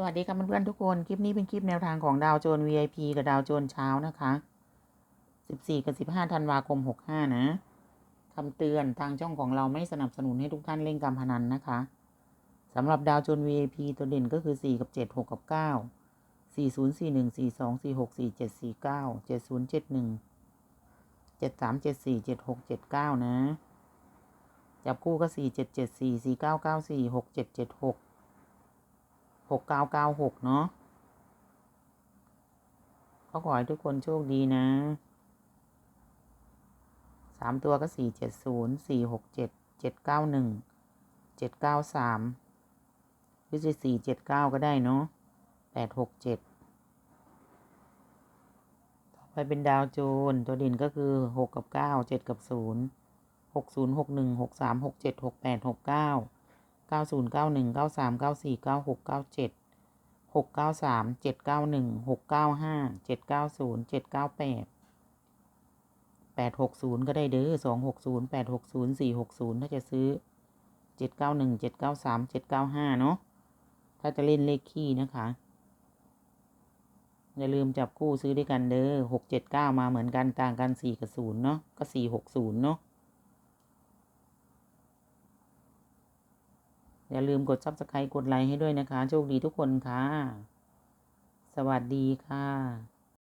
สวัสดีค่ะเพื่อนๆทุกคน คลิปนี้เป็นคลิปแนวทางของดาวโจน VIP กับดาวโจนเช้านะคะ 14 กับ 15 ธันวาคม 65 นะคำเตือนทางช่องของเราไม่สนับสนุนให้ทุกท่านเล่นการพนันนะคะสำหรับดาวโจน VIP ตัวเด่นก็คือ 4 กับ 7 6 กับ 9 40 41 42 46 47 49 70 71 73 74 76 79 นะ จับคู่ก็ 4 7 7 4 4 9 9 4 6 7 7 6 หกเก้าเก้าหกเนาะก็ขอให้ทุกคนโชคดีนะสามตัวก็สี่เจ็ดศูนย์สี่หกเจ็ดเจ็ดเก้าหนึ่งเจ็ดเก้าสามหรือจะสี่เจ็ดเก้าก็ได้เนาะแปดหกเจ็ดต่อไปเป็นดาวโจนตัวด่นก็คือหกกับเก้าเจ็ดกับศูนย์หกศูนย์หกหนึ่งหกสามหกเจ็ดหกแปดหกเก้า เก้าศูนย์เก้าหนึ่งเก้าสามเก้าสี่เก้าหกเก้าเจ็ดหกเก้าสามเจ็ดเก้าหนึ่งหกเก้าห้าเจ็ดเก้าศูนย์เจ็ดเก้าแปดแปดหกศูนย์ก็ได้เด้อสองหกศูนย์แปดหกศูนย์สี่หกศูนย์ถ้าจะซื้อเจ็ดเก้าหนึ่งเจ็ดเก้าสามเจ็ดเก้าห้าเนาะถ้าจะเล่นเลขขี้นะคะ อย่าลืมจับคู่ซื้อด้วยกันเด้อหกเจ็ดเก้ามาเหมือนกันต่างกันสี่กับศูนย์เนาะก็สี่หกศูนย์เนาะ อย่าลืมกดซับสไครต์กดไลค์ให้ด้วยนะคะ โชคดีทุกคนค่ะ สวัสดีค่ะ